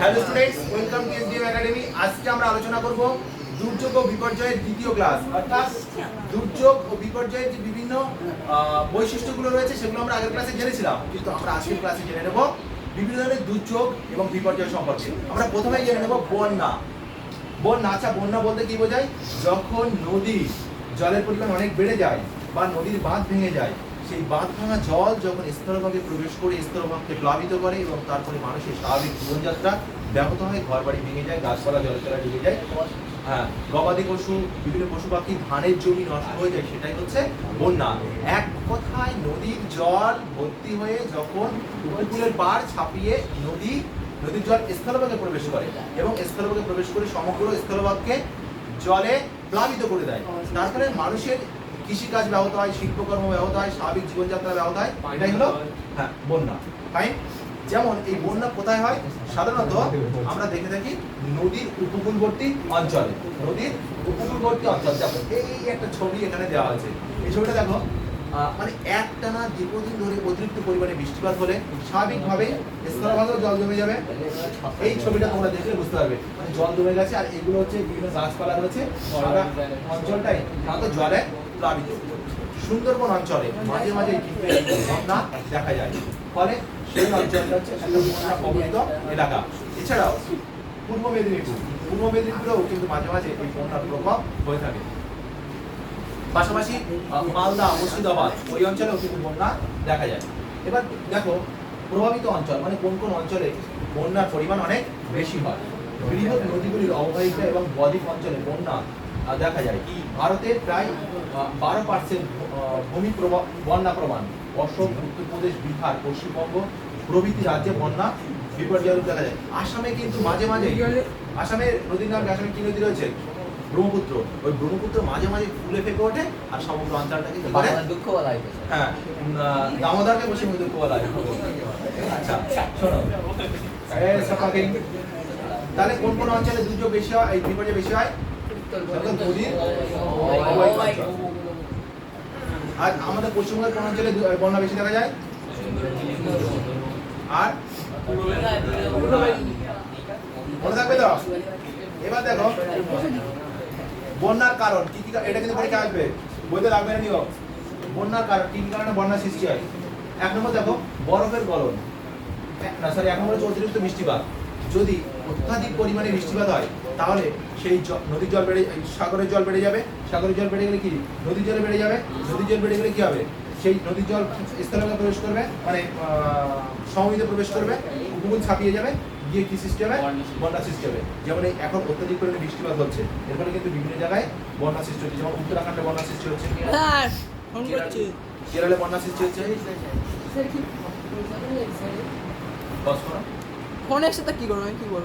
Hello students welcome to SDM academy আজকে আমরা আলোচনা করব দুর্যোগ ও বিপর্যয়ের দ্বিতীয় ক্লাস অর্থাৎ দুর্যোগ ও বিপর্যয়ের যে বিভিন্ন বৈশিষ্ট্যগুলো রয়েছে, সেগুলো আমরা আগের ক্লাসে জেনেছিলাম। কিন্তু আমরা আজকের ক্লাসে জেনে নেব বিভিন্ন ধরনের দুর্যোগ এবং বিপর্যয় সম্পর্কে। আমরা প্রথমেই জেনে নেব বন্যা। বন্যা আচ্ছা বন্যা বলতে কি বোঝায়? যখন নদী, জলের পরিমাণ অনেক বেড়ে যায় বা নদীর বাঁধ ভেঙে যায় সেই বাঁধ ভাঙা জল যখন স্থলভাগে প্রবেশ করে স্থলভাগকে প্লাবিত করে এবং তারপরে মানুষের স্বাভাবিক জীবনযাত্রা ব্যাহত হয় ঘর বাড়ি ভেঙে যায়, গাছপালা জলের তলায় ডুবে যায়। হ্যাঁ গবাদি পশু, বিভিন্ন পশু পাখি ধানের জমি নষ্ট হয়ে যায়, সেটাই হচ্ছে বন্যা। এক কথায় নদীর জল ভর্তি হয়ে যখন উপকূলের পাড় ছাপিয়ে নদী, নদীর জল স্থলভাগে প্রবেশ করে এবং স্থলভাগে প্রবেশ করে সমগ্র স্থলভাগকে জলে প্লাবিত করে দেয়। তারপরে মানুষের কৃষিকাজ ব্যাহত হয় শিল্পকর্ম ব্যাহত হয় স্বাভাবিক জীবনযাত্রা ব্যাহত হয় এটাই হলো হ্যাঁ বন্যা। ফাইন যেমন এই বন্যা কোথায় হয় সাধারণত আমরা দেখে থাকি নদীর উপকূলবর্তী অঞ্চলে। নদীর উপকূলবর্তী অঞ্চল। যেমন এই একটা ছবি এখানে দেওয়া আছে এই ছবিটা দেখো মানে একটানা দীর্ঘদিন ধরে অতিরিক্ত পরিমাণে বৃষ্টিপাত হলে স্বাভাবিকভাবে স্থলভাগেও জল জমে যাবে। এই ছবিটা তোমরা দেখলে বুঝতে পারবে। মানে জল জমে গেছে, আর এগুলো হচ্ছে বিভিন্ন গাছপালা রয়েছে। সারা অঞ্চলটাই সাধারণত জলে প্লাবিত। সুন্দরবন অঞ্চলে মাঝে মাঝে ঘটনা দেখা যায়। ফলে সেই অঞ্চলটা হচ্ছে বন্যা এলাকা। এছাড়াও পূর্ব মেদিনীপুর। পূর্ব মেদিনীপুরেও কিন্তু মাঝে মাঝে এই বন্যার প্রভাব হয়ে থাকে। পাশাপাশি মালদা, মুর্শিদাবাদ, ওই অঞ্চলেও কিন্তু বন্যা দেখা যায়। এবার দেখো, প্রভাবিত অঞ্চল মানে কোন কোন অঞ্চলে বন্যার পরিমাণ অনেক বেশি হয়। বৃহৎ নদীগুলির অববাহিকা এবং বদ্বীপ অঞ্চলে বন্যা দেখা যায়। ভারতে প্রায় বারো পার্সেন্ট ভূমি বন্যা প্রমাণ। অসম, উত্তরপ্রদেশ, বিহার, পশ্চিমবঙ্গ প্রভৃতি রাজ্যে বন্যা বিপর্যয় দেখা যায়। আসামে কিন্তু মাঝে মাঝে আসামের নদীর নামে আসামে কি নদী রয়েছে? ব্রহ্মপুত্র। ওই ব্রহ্মপুত্র মাঝে মাঝে ফুলে ফেপে ওঠে আর সমগ্র অঞ্চলটাকে কি করে দুঃখ বলা হয় হ্যাঁ দামোদরকে বসে মধ্যে বলা হয় আচ্ছা শোনো। তাহলে কোন কোন অঞ্চলে দুর্যোগ বেশি হয় এই বিপর্যয় বেশি হয়। আর আমাদের পশ্চিমবঙ্গের কোন অঞ্চলে বন্যা বেশি দেখা যায়? আর? মনে থাকবে তো? এবার দেখো। বন্যার কারণ, কি কি এটা কিন্তু পরীক্ষা আসবে। বইতে লাগবে না নিও বন্যার কারণ, কি কি কারণে বন্যা সৃষ্টি হয়? এক নম্বর দেখো, বরফের গলন। না সরি এক নম্বর অতিরিক্ত বৃষ্টিপাত যদি অত্যাধিক পরিমাণে বৃষ্টিপাত হয়, তাহলে সেই নদীর জল বেড়ে সাগরের জল বেড়ে যাবে। সাগরের জল বেড়ে গেলে কি? নদীর জল বেড়ে যাবে। নদীর জল বেড়ে গেলে কি হবে? সেই নদীর জল স্থলভাগে প্রবেশ করবে মানে সমিতে প্রবেশ করবে, উপকূল ছাপিয়ে যাবে। গিয়ে কি সিস্টেমে হবে বন্যা সিস্টেমে যেমন এই এখন অত্যাধিক পরিমাণে বৃষ্টিপাত হচ্ছে এর ফলে কিন্তু বিভিন্ন জায়গায় বন্যা সৃষ্টি হচ্ছে যেমন উত্তরাখণ্ডে বন্যা সৃষ্টি হচ্ছে কেরালে বন্যা সৃষ্টি হচ্ছে। ফোনের সাথে কি করব আমি কি করব